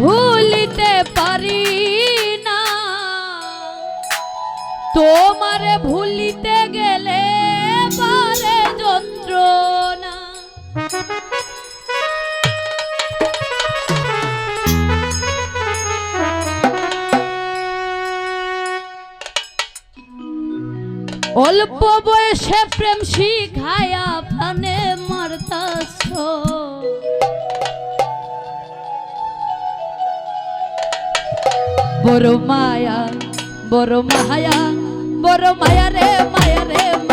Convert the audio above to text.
ভুলিতে পারি না। তোমারে ভুলিতে গেলে পারে যন্ত্রণা। অল্প বয়সে প্রেম শিখায়া প্রাণে মারতাছ। বড় মায়া বড় মায়া বড় মায়া রে মায়া রে